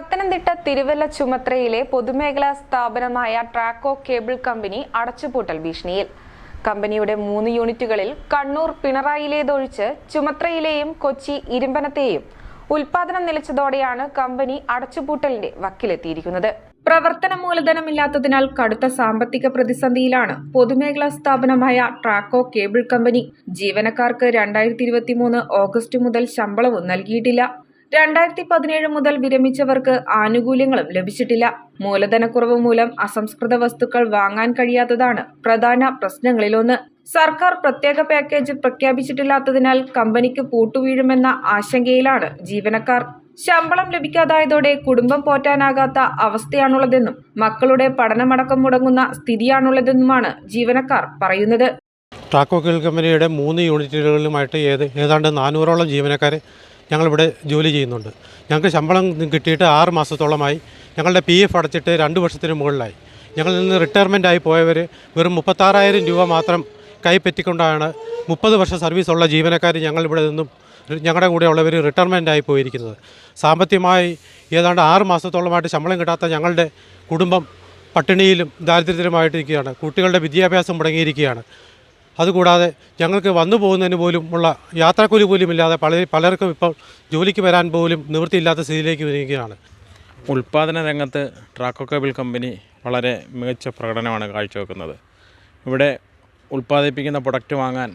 പത്തനംതിട്ട തിരുവല്ല ചുമത്രയിലെ പൊതുമേഖലാ സ്ഥാപനമായ Traco cable company അടച്ചുപൂട്ടൽ ഭീഷണിയിൽ. കമ്പനിയുടെ മൂന്ന് യൂണിറ്റുകളിൽ കണ്ണൂർ പിണറായിലേതൊഴിച്ച് ചുമത്രയിലെയും കൊച്ചി ഇരുമ്പനത്തെയും ഉൽപാദനം നിലച്ചതോടെയാണ് കമ്പനി അടച്ചുപൂട്ടലിന്റെ വക്കിലെത്തിയിരിക്കുന്നത്. പ്രവർത്തന മൂലധനമില്ലാത്തതിനാൽ കടുത്ത സാമ്പത്തിക പ്രതിസന്ധിയിലാണ് പൊതുമേഖലാ സ്ഥാപനമായ ട്രാക്കോ കേബിൾ കമ്പനി. ജീവനക്കാർക്ക് രണ്ടായിരത്തി ഓഗസ്റ്റ് മുതൽ ശമ്പളവും നൽകിയിട്ടില്ല. രണ്ടായിരത്തി പതിനേഴ് മുതൽ വിരമിച്ചവർക്ക് ആനുകൂല്യങ്ങളും ലഭിച്ചിട്ടില്ല. മൂലധനക്കുറവ് മൂലം അസംസ്കൃത വസ്തുക്കൾ വാങ്ങാൻ കഴിയാത്തതാണ് പ്രധാന പ്രശ്നങ്ങളിലൊന്ന്. സർക്കാർ പ്രത്യേക പാക്കേജ് പ്രഖ്യാപിച്ചിട്ടില്ലാത്തതിനാൽ കമ്പനിക്ക് പൂട്ടുവീഴുമെന്ന ആശങ്കയിലാണ് ജീവനക്കാർ. ശമ്പളം ലഭിക്കാതായതോടെ കുടുംബം പോറ്റാനാകാത്ത അവസ്ഥയാണുള്ളതെന്നും മക്കളുടെ പഠനമടക്കം മുടങ്ങുന്ന സ്ഥിതിയാണുള്ളതെന്നുമാണ് ജീവനക്കാർ പറയുന്നത്. ടാക്കോ കേൾ കമ്പനിയുടെ മൂന്ന് യൂണിറ്റുകളിലുമായിട്ട് ഏത് ഏതാണ്ട് നാനൂറോളം ജീവനക്കാർ ഞങ്ങളിവിടെ ജോലി ചെയ്യുന്നുണ്ട്. ഞങ്ങൾക്ക് ശമ്പളം കിട്ടിയിട്ട് ആറ് മാസത്തോളമായി. ഞങ്ങളുടെ പി എഫ് അടച്ചിട്ട് രണ്ട് വർഷത്തിന് മുകളിലായി. ഞങ്ങളിൽ നിന്ന് റിട്ടയർമെന്റ് ആയി പോയവർ വെറും മുപ്പത്താറായിരം രൂപ മാത്രം കൈപ്പറ്റിക്കൊണ്ടാണ് മുപ്പത് വർഷം സർവീസ് ഉള്ള ജീവനക്കാർ ഞങ്ങളിവിടെ നിന്നും ഞങ്ങളുടെ കൂടെ ഉള്ളവർ റിട്ടയർമെന്റ് ആയി പോയിരിക്കുന്നത്. സാമ്പത്തികമായി ഏതാണ്ട് ആറ് മാസത്തോളമായിട്ട് ശമ്പളം കിട്ടാത്ത ഞങ്ങളുടെ കുടുംബം പട്ടിണിയിലും ദാരിദ്ര്യത്തിലുമായിട്ടിരിക്കുകയാണ്. കുട്ടികളുടെ വിദ്യാഭ്യാസം മുടങ്ങിയിരിക്കുകയാണ്. അതുകൂടാതെ ഞങ്ങൾക്ക് വന്നു പോകുന്നതിന് പോലും ഉള്ള യാത്രാക്കൂലി പോലും ഇല്ലാതെ പല പലർക്കും ഇപ്പോൾ ജോലിക്ക് വരാൻ പോലും നിവൃത്തിയില്ലാത്ത സ്ഥിതിയിലേക്ക് വരികയാണ്. ഉൽപ്പാദന രംഗത്ത് ട്രാക്കോ കേബിൾ കമ്പനി വളരെ മികച്ച പ്രകടനമാണ് കാഴ്ചവെക്കുന്നത്. ഇവിടെ ഉൽപ്പാദിപ്പിക്കുന്ന പ്രൊഡക്റ്റ് വാങ്ങാൻ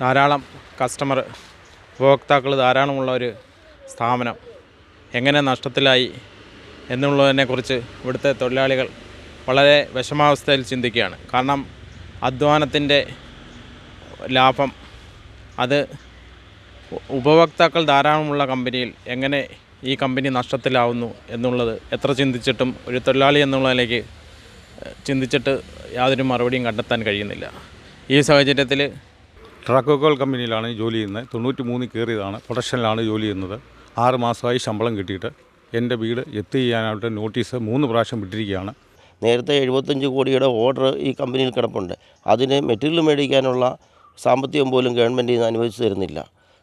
ധാരാളം കസ്റ്റമർ ഉപഭോക്താക്കൾ ധാരാളമുള്ള ഒരു സ്ഥാപനം എങ്ങനെ നഷ്ടത്തിലായി എന്നുള്ളതിനെക്കുറിച്ച് ഇവിടുത്തെ തൊഴിലാളികൾ വളരെ വിഷമാവസ്ഥയിൽ ചിന്തിക്കുകയാണ്. കാരണം അധ്വാനത്തിന്റെ ലാഭം. അത് ഉപഭോക്താക്കൾ ധാരാളമുള്ള കമ്പനിയിൽ എങ്ങനെ ഈ കമ്പനി നഷ്ടത്തിലാവുന്നു എന്നുള്ളത് എത്ര ചിന്തിച്ചിട്ടും ഒരു തൊഴിലാളി എന്നുള്ളതിലേക്ക് ചിന്തിച്ചിട്ട് യാതൊരു മറുപടിയും കണ്ടെത്താൻ കഴിയുന്നില്ല. ഈ സാഹചര്യത്തിൽ ട്രാക്കോക്കോൾ കമ്പനിയിലാണ് ജോലി ചെയ്യുന്നത്. തൊണ്ണൂറ്റി മൂന്നിൽ കയറിയതാണ്. പ്രൊഡക്ഷനിലാണ് ജോലി ചെയ്യുന്നത്. ആറ് മാസമായി ശമ്പളം കിട്ടിയിട്ട് എന്റെ വീട് എത്തി ചെയ്യാനായിട്ട് നോട്ടീസ് മൂന്ന് പ്രാവശ്യം വിട്ടിരിക്കുകയാണ്. നേരത്തെ എഴുപത്തഞ്ച് കോടിയുടെ ഓർഡർ ഈ കമ്പനിയിൽ കിടപ്പുണ്ട്. അതിന് മെറ്റീരിയൽ മേടിക്കാനുള്ള സാമ്പത്തികം പോലും ഗവൺമെന്റ് ഇന്ന് അനുവദിച്ചു തരുന്നില്ല.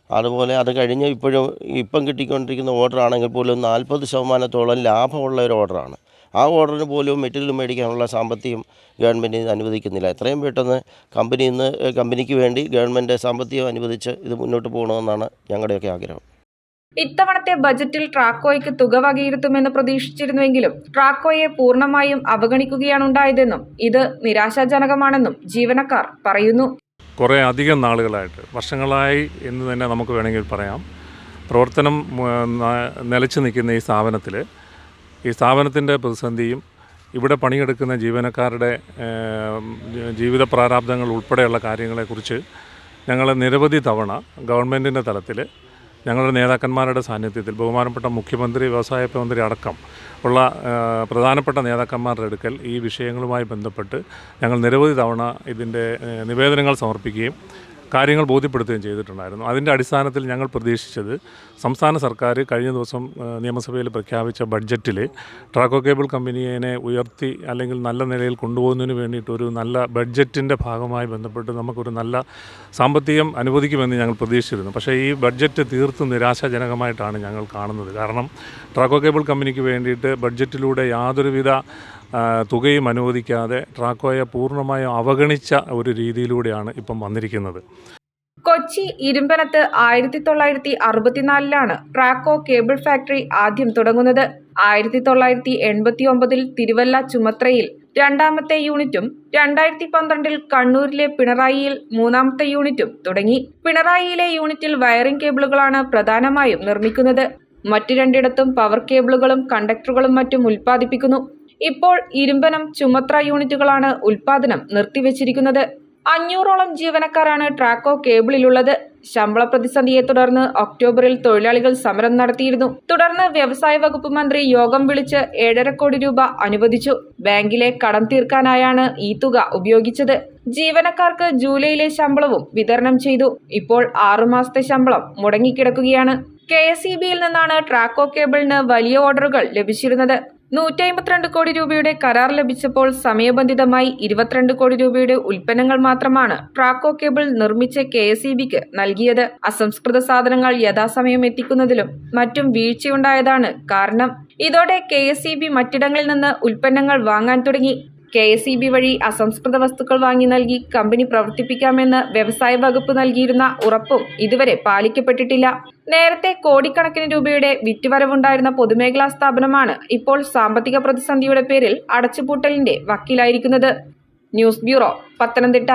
അതുപോലെ അത് കഴിഞ്ഞ് ഇപ്പോഴും ഇപ്പം കിട്ടിക്കൊണ്ടിരിക്കുന്ന ഓർഡർ ആണെങ്കിൽ പോലും നാൽപ്പത് ശതമാനത്തോളം ലാഭമുള്ള ഒരു ഓർഡറാണ്. ആ ഓർഡറിന് പോലും മെറ്റീരിയൽ മേടിക്കാനുള്ള സാമ്പത്തികം ഗവൺമെന്റ് അനുവദിക്കുന്നില്ല. എത്രയും പെട്ടെന്ന് കമ്പനി ഇന്ന് കമ്പനിക്ക് വേണ്ടി ഗവൺമെന്റ് സാമ്പത്തികം അനുവദിച്ച് ഇത് മുന്നോട്ട് പോകണമെന്നാണ് ഞങ്ങളുടെയൊക്കെ ആഗ്രഹം. ഇത്തവണത്തെ ബജറ്റിൽ ട്രാക്കോയ്ക്ക് തുക വകയിരുത്തുമെന്ന് പ്രതീക്ഷിച്ചിരുന്നുവെങ്കിലും ട്രാക്കോയെ പൂർണമായും അവഗണിക്കുകയാണ് ഉണ്ടായതെന്നും ഇത് നിരാശാജനകമാണെന്നും ജീവനക്കാർ പറയുന്നു. കുറേ അധികം നാളുകളായിട്ട് വർഷങ്ങളായി എന്ന് തന്നെ നമുക്ക് വേണമെങ്കിൽ പറയാം. പ്രവർത്തനം നിലച്ചു നിൽക്കുന്ന ഈ സ്ഥാപനത്തിൽ ഈ സ്ഥാപനത്തിന്റെ പ്രതിസന്ധിയും ഇവിടെ പണിയെടുക്കുന്ന ജീവനക്കാരുടെ ജീവിത പ്രാരാബ്ദങ്ങൾ ഉൾപ്പെടെയുള്ള കാര്യങ്ങളെക്കുറിച്ച് ഞങ്ങൾ നിരവധി തവണ ഗവൺമെന്റിന്റെ തലത്തിൽ ഞങ്ങളുടെ നേതാക്കന്മാരുടെ സാന്നിധ്യത്തിൽ ബഹുമാനപ്പെട്ട മുഖ്യമന്ത്രി വ്യവസായ മന്ത്രി അടക്കം ഉള്ള പ്രധാനപ്പെട്ട നേതാക്കന്മാരുടെ അടുക്കൽ ഈ വിഷയങ്ങളുമായി ബന്ധപ്പെട്ട് ഞങ്ങൾ നിരവധി തവണ ഇതിന്റെ നിവേദനങ്ങൾ സമർപ്പിക്കുകയും കാര്യങ്ങൾ ബോധ്യപ്പെടുത്തുകയും ചെയ്തിട്ടുണ്ടായിരുന്നു. അതിന്റെ അടിസ്ഥാനത്തിൽ ഞങ്ങൾ പ്രതീക്ഷിച്ചത് സംസ്ഥാന സർക്കാർ കഴിഞ്ഞ ദിവസം നിയമസഭയിൽ പ്രഖ്യാപിച്ച ബഡ്ജറ്റിൽ ട്രാക്കോ കേബിൾ കമ്പനിയെ ഉയർത്തി അല്ലെങ്കിൽ നല്ല നിലയിൽ കൊണ്ടുപോകുന്നതിന് വേണ്ടിയിട്ട് ഒരു നല്ല ബഡ്ജറ്റിന്റെ ഭാഗമായി ബന്ധപ്പെട്ട് നമുക്കൊരു നല്ല സാമ്പത്തികം അനുവദിക്കുമെന്ന് ഞങ്ങൾ പ്രതീക്ഷിച്ചിരുന്നു. പക്ഷേ ഈ ബഡ്ജറ്റ് തീർത്തും നിരാശാജനകമായിട്ടാണ് ഞങ്ങൾ കാണുന്നത്. കാരണം ട്രാക്കോ കേബിൾ കമ്പനിക്ക് വേണ്ടിയിട്ട് ബഡ്ജറ്റിലൂടെ യാതൊരുവിധ തുകയും അനുവദിക്കാതെ ട്രാക്കോയെ പൂർണമായും അവഗണിച്ച ഒരു രീതിയിലൂടെയാണ് ഇപ്പം വന്നിരിക്കുന്നത്. കൊച്ചി ഇരുമ്പനത്ത് ആയിരത്തി തൊള്ളായിരത്തി അറുപത്തിനാലിലാണ് ട്രാക്കോ കേബിൾ ഫാക്ടറി ആദ്യം തുടങ്ങുന്നത്. ആയിരത്തി തൊള്ളായിരത്തി എൺപത്തി ഒമ്പതിൽ തിരുവല്ല ചുമത്രയിൽ രണ്ടാമത്തെ യൂണിറ്റും രണ്ടായിരത്തി പന്ത്രണ്ടിൽ കണ്ണൂരിലെ പിണറായിയിൽ മൂന്നാമത്തെ യൂണിറ്റും തുടങ്ങി. പിണറായിയിലെ യൂണിറ്റിൽ വയറിംഗ് കേബിളുകളാണ് പ്രധാനമായും നിർമ്മിക്കുന്നത്. മറ്റു രണ്ടിടത്തും പവർ കേബിളുകളും കണ്ടക്ടറുകളും മറ്റും ഉൽപ്പാദിപ്പിക്കുന്നു. ഇപ്പോൾ ഇരുമ്പനം ചുമത്ര യൂണിറ്റുകളാണ് ഉൽപാദനം നിർത്തിവച്ചിരിക്കുന്നത്. അഞ്ഞൂറോളം ജീവനക്കാരാണ് ട്രാക്കോ കേബിളിലുള്ളത്. ശമ്പള പ്രതിസന്ധിയെ തുടർന്ന് ഒക്ടോബറിൽ തൊഴിലാളികൾ സമരം നടത്തിയിരുന്നു. തുടർന്ന് വ്യവസായ വകുപ്പ് മന്ത്രി യോഗം വിളിച്ച് ഏഴര കോടി രൂപ അനുവദിച്ചു. ബാങ്കിലെ കടം തീർക്കാനായാണ് ഈ തുക ഉപയോഗിച്ചത്. ജീവനക്കാർക്ക് ജൂലൈയിലെ ശമ്പളവും വിതരണം ചെയ്തു. ഇപ്പോൾ ആറുമാസത്തെ ശമ്പളം മുടങ്ങിക്കിടക്കുകയാണ്. കെ എസ് ഇ ബിയിൽ നിന്നാണ് ട്രാക്കോ കേബിളിന് വലിയ ഓർഡറുകൾ ലഭിച്ചിരുന്നത്. നൂറ്റി അമ്പത്തിരണ്ട് കോടി രൂപയുടെ കരാർ ലഭിച്ചപ്പോൾ സമയബന്ധിതമായി ഇരുപത്തിരണ്ട് കോടി രൂപയുടെ ഉൽപ്പന്നങ്ങൾ മാത്രമാണ് ട്രാക്കോ കേബിൾ നിർമ്മിച്ച കെ എസ് ഇ നൽകിയത്. അസംസ്കൃത സാധനങ്ങൾ യഥാസമയം എത്തിക്കുന്നതിലും മറ്റും വീഴ്ചയുണ്ടായതാണ് കാരണം. ഇതോടെ കെ എസ് ഇ ബി മറ്റിടങ്ങളിൽ നിന്ന് ഉൽപ്പന്നങ്ങൾ വാങ്ങാൻ തുടങ്ങി. കെ എസ് ഇ ബി വഴി അസംസ്കൃത വസ്തുക്കൾ വാങ്ങി നൽകി കമ്പനി പ്രവർത്തിപ്പിക്കാമെന്ന് വ്യവസായ വകുപ്പ് നൽകിയിരുന്ന ഉറപ്പും ഇതുവരെ പാലിക്കപ്പെട്ടിട്ടില്ല. നേരത്തെ കോടിക്കണക്കിന് രൂപയുടെ വിറ്റുവരവുണ്ടായിരുന്ന പൊതുമേഖലാ സ്ഥാപനമാണ് ഇപ്പോൾ സാമ്പത്തിക പ്രതിസന്ധിയുടെ പേരിൽ അടച്ചുപൂട്ടലിന്റെ വക്കീലായിരിക്കുന്നത്. News bureau Pathanamthitta.